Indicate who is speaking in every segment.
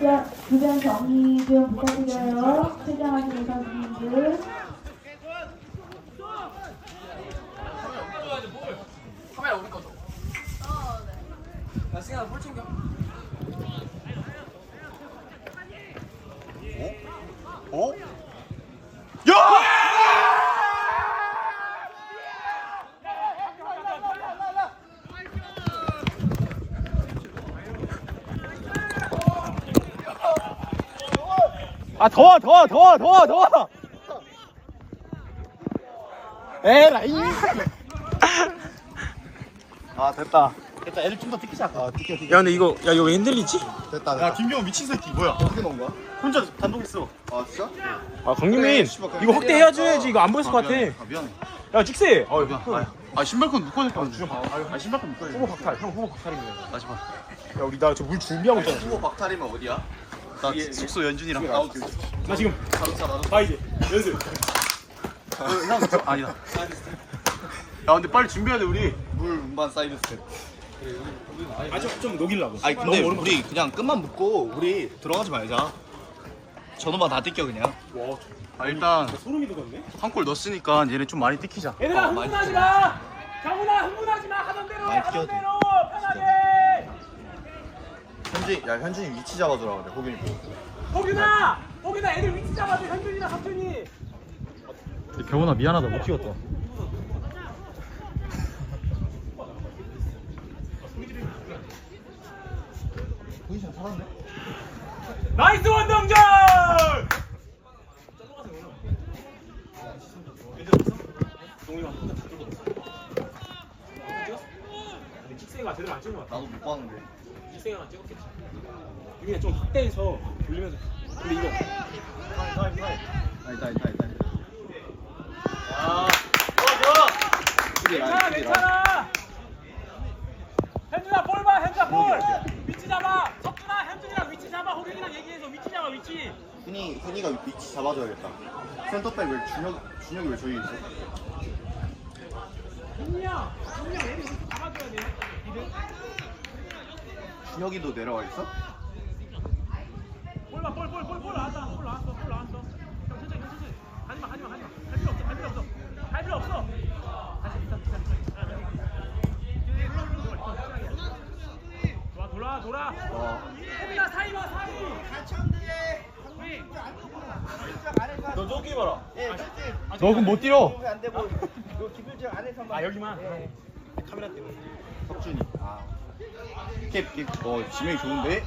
Speaker 1: 주변, 주변 정리 좀 부탁드려요. 퇴장하시는 선수님들.
Speaker 2: 카메라 우리 거죠? 야 승현아 볼 챙겨
Speaker 3: 어? 야! 아 더워 더워 더워 더워 더워. 에라이. 아 됐다. 됐다 애들 좀더 뜯기자 아 뜯겨 뜯겨
Speaker 4: 야 근데 이거 야 이거 왜 흔들리지?
Speaker 3: 됐다 됐다. 야 김경호 미친 새끼 뭐야? 어떻게 넣은 거야? 혼자 단독 했어. 아 진짜?
Speaker 4: 아 강림민
Speaker 3: 그래, 씨발, 그냥
Speaker 4: 이거 확대해야지. 이거 안 보였을 것 같아
Speaker 3: 미안해. 아. 미안해.
Speaker 4: 야 찍세. 어
Speaker 3: 미안 아, 아 신발끈 묶어야 될거 같아 아, 아 신발끈 묶어야
Speaker 4: 후보 박탈 형 후보 박탈입니다
Speaker 3: 다시
Speaker 4: 봐야 우리 나 저 물 준비하고 있잖아.
Speaker 3: 후보 박탈이면 어디야? 나 숙소 연준이랑 아 오케이
Speaker 4: 나 지금
Speaker 3: 바로 차 나도
Speaker 4: 아 이제. 연습.
Speaker 3: 형 저, 아니다. 야 근데 빨리 준비해야 돼 우리. 물 운반 사이드 스텝
Speaker 4: 아좀 녹이려고.
Speaker 3: 아니 근데
Speaker 4: 너무
Speaker 3: 우리 그냥 끝만 묶고 우리 들어가지 말자. 전원만 다 뜯겨 그냥.
Speaker 4: 와
Speaker 3: 아 일단
Speaker 4: 소름이 돋았네.
Speaker 3: 한 골 넣었으니까 얘네 좀 많이 뜯기자.
Speaker 4: 얘들아
Speaker 3: 어,
Speaker 4: 흥분하지 마! 경훈아 흥분하지 마! 하던 대로 해 하던. 대로
Speaker 5: 현진 야 현진이 위치 잡아주라 그래 호균이 보고.
Speaker 4: 호균아! 호균아 애들 위치 잡아줘 현준이나 석준이.
Speaker 5: 경훈아 미안하다. 못 찍었다. 포지션 살았네?
Speaker 4: 나이스 원동절! 찍세가 제대로 안 찍은 것 같아
Speaker 5: 나도 못 봤는데
Speaker 4: 찍세가 찍었겠지 유빈이 좀 확대해서 돌리면서 근데 이거.
Speaker 5: 아니다 아니다 아니다
Speaker 4: 괜찮아 괜찮아. 현준아 볼봐 현준아 볼. 위치 잡아. 석준아 현준이랑 위치 잡아. 호균이랑 얘기해서 위치 잡아 위치.
Speaker 5: 흔히 흔히가 위치 잡아줘야겠다. 센터백 왜 준혁 준혁이 왜 저기 있어?
Speaker 4: 준이야 준이야 얘를 잡아줘야 돼. 이들
Speaker 5: 준혁이도 내려와 있어?
Speaker 4: 볼봐 볼볼볼볼 나왔다. 볼 나왔어 볼 나왔어. 형 천천히 형 천천히. 가지마 가지마 가지마. 할 필요 없어 할 필요 없어. 할 필요 없어. 다시 기다 기다 좋아 돌아 돌아.
Speaker 5: 어.
Speaker 4: 호빈아 사이 봐 사이.
Speaker 5: 너 저기 봐라.
Speaker 4: 너
Speaker 5: 그럼 못 뛰어.
Speaker 4: 아. 여기만. 카메라 때문에.
Speaker 5: 석준이. 아 캡캡. 어 지명이 좋은데?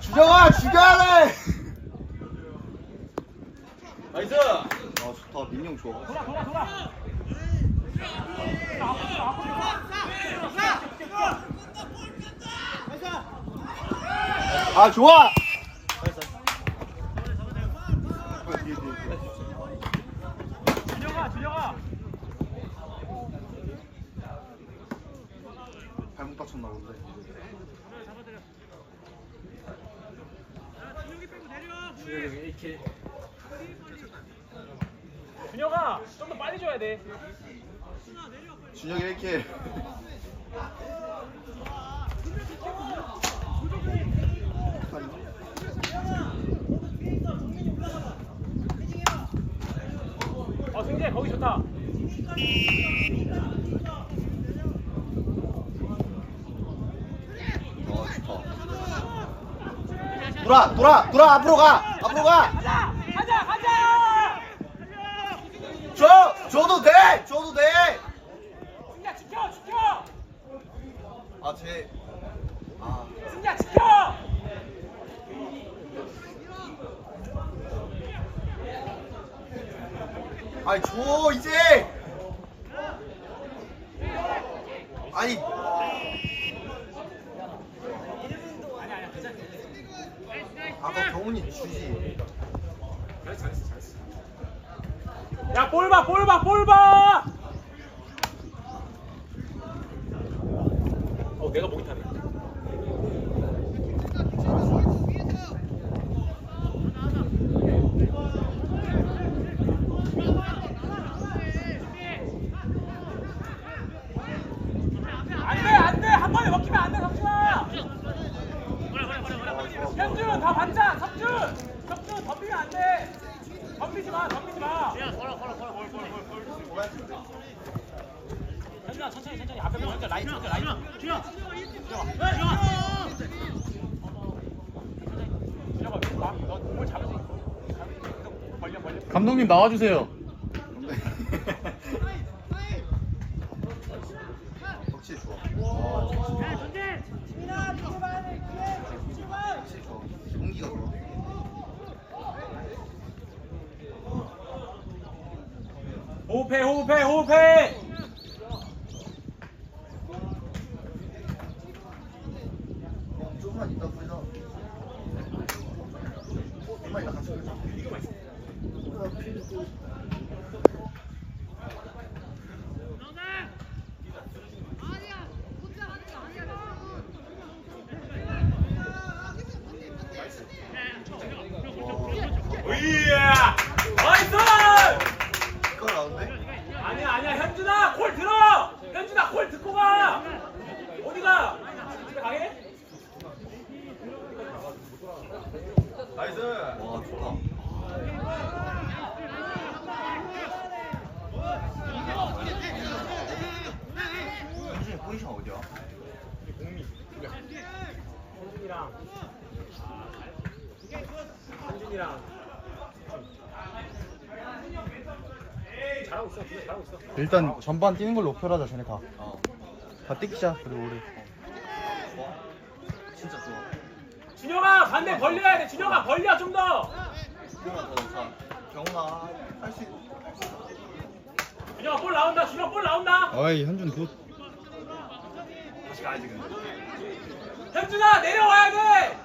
Speaker 5: 주정아 돼
Speaker 3: 나이스!
Speaker 5: 아 좋다. 민영 좋아.
Speaker 4: 돌아 돌아 돌아
Speaker 5: 아 좋아
Speaker 4: 준영아 준영아
Speaker 5: 발목 다쳤나 본데.
Speaker 4: 준영아 좀 더 빨리 줘야 돼.
Speaker 5: 준혁이 이렇게
Speaker 4: 어 승재 거기 좋다
Speaker 5: 돌아 돌아 돌아 앞으로 가 앞으로 가
Speaker 4: 가자 가자 가자
Speaker 5: 줘! 줘도 돼! 줘도 돼!
Speaker 4: 승재 지켜 지켜
Speaker 5: 아, 쟤. 아.
Speaker 4: 승재 지켜
Speaker 5: 아니, 줘, 이제! 아니. 아까 경훈이 주지.
Speaker 4: 야 볼봐 볼봐 볼봐 어 내가 목이 타네 이번에 먹히면 안돼 석준아 현준 다 반장! 석준! 석준 덤비면 안돼! 덤비지 마 덤비지 마! 현준아 천천히 천천히. 앞에 먼저 라인 먼저 라인 준영 준영 준영아 너뭘 잡을 수 있어. 벌려 벌려.
Speaker 3: 감독님 나와주세요.
Speaker 4: 호흡해 호흡해 호흡해
Speaker 5: 어, 조금만 이따 보자. 조금만 이따 같이 보자.
Speaker 4: 으이야 나이스
Speaker 5: 이거 나온데?
Speaker 4: 아니야 아니야 현준아 콜 들어 현준아 콜 듣고 가 어디가 집에 가게 나이스
Speaker 5: 와, 좋다. 현준이 포지션 어디야?
Speaker 4: 현준이랑 현준이랑 잘하고 있어 둘다 잘하고 있어
Speaker 3: 일단 전반 뛰는 걸로 목표로 하자 쟤네 다.
Speaker 5: 어.
Speaker 3: 다 뛰자 그리고 우리.
Speaker 5: 좋아. 진짜 좋아.
Speaker 4: 준영아 반대 벌려야 돼 준영아 벌려 좀더
Speaker 5: 이거만 더. 경훈아, 할수 있...
Speaker 4: 준영아 볼 나온다 준영 볼 나온다
Speaker 3: 어이 현준 굿.
Speaker 5: 다시 가야지, 근데.
Speaker 4: 현준아 내려와야 돼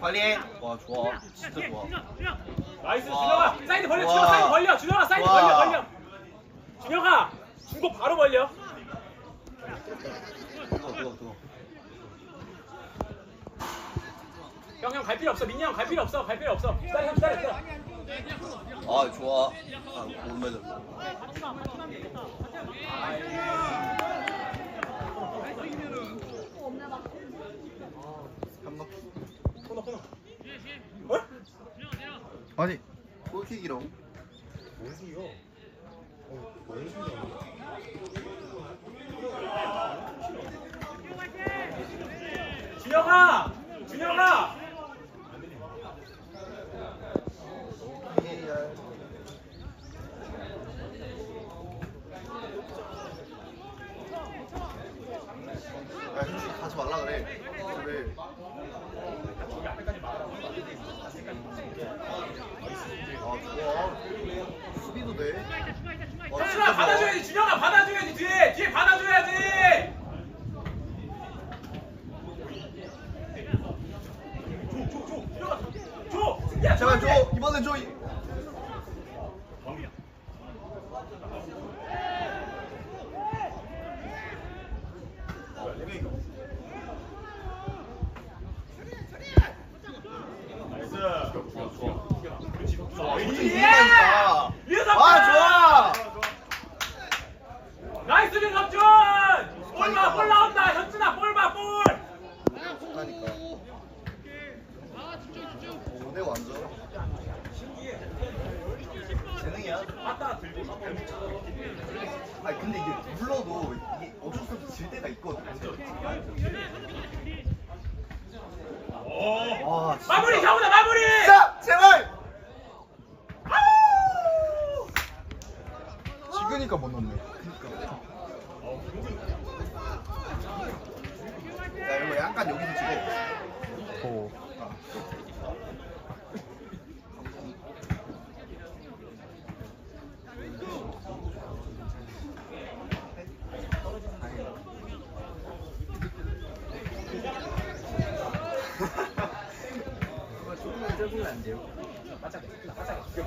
Speaker 5: 빨리 해. 와, 좋아. 진짜 좋아.
Speaker 4: 나이스
Speaker 5: 와.
Speaker 4: 준영아 사이드 벌려
Speaker 5: 와.
Speaker 4: 준영아 사이드 벌려 준영아 사이드
Speaker 5: 와.
Speaker 4: 벌려 벌려 바로 벌려
Speaker 5: 뜨거.
Speaker 4: 형 형 갈 필요 없어 민이 형 갈 필요 없어 갈 필요 없어 기다려 형 기다려 기다려
Speaker 5: 아, 좋아. 아, 못 맞았어. 한번
Speaker 4: 코너 코너 어?
Speaker 3: 아니
Speaker 5: 골킥이라고?
Speaker 4: 준영아! 준영아
Speaker 5: 야, 현준이 가지 말라 그래. 그래. 아, 좋아. 수비도 돼. 와,
Speaker 4: 현준아
Speaker 5: 진짜 좋아.
Speaker 4: 받아줘야지 준영아 받아줘야지 뒤에 뒤에 받아줘야지 줘 승리야
Speaker 5: 제발
Speaker 4: 줘
Speaker 5: 줘. 이번엔 줘. 이- 아, 오케이. 좋아.
Speaker 4: 예!
Speaker 5: 아,
Speaker 4: 류석준!
Speaker 5: 좋아.
Speaker 4: 나이스 볼봐 볼나온다 현준아 볼봐 볼
Speaker 5: 좋다니까. 오네 완전. 재능이야.
Speaker 4: 맞다 들고
Speaker 5: 아니 근데 이게 불러도 이게 어쩔 수 없이 질 때가 있거든. 와, 진짜.
Speaker 4: 마무리 경훈아 마무리
Speaker 5: 자, 제발.
Speaker 3: 찍으니까 못 넣네.
Speaker 5: 야 이거 약간 여기서 찍어.
Speaker 3: 더.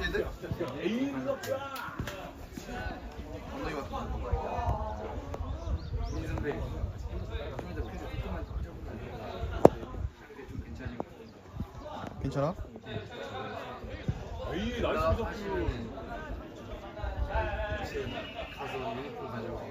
Speaker 5: 얘들?
Speaker 4: 에이 류석준아
Speaker 5: 감독이 왔다. 이선배.
Speaker 3: 괜찮아?
Speaker 4: 에이 나이스 류석준
Speaker 5: 가서 유니폼 가지고.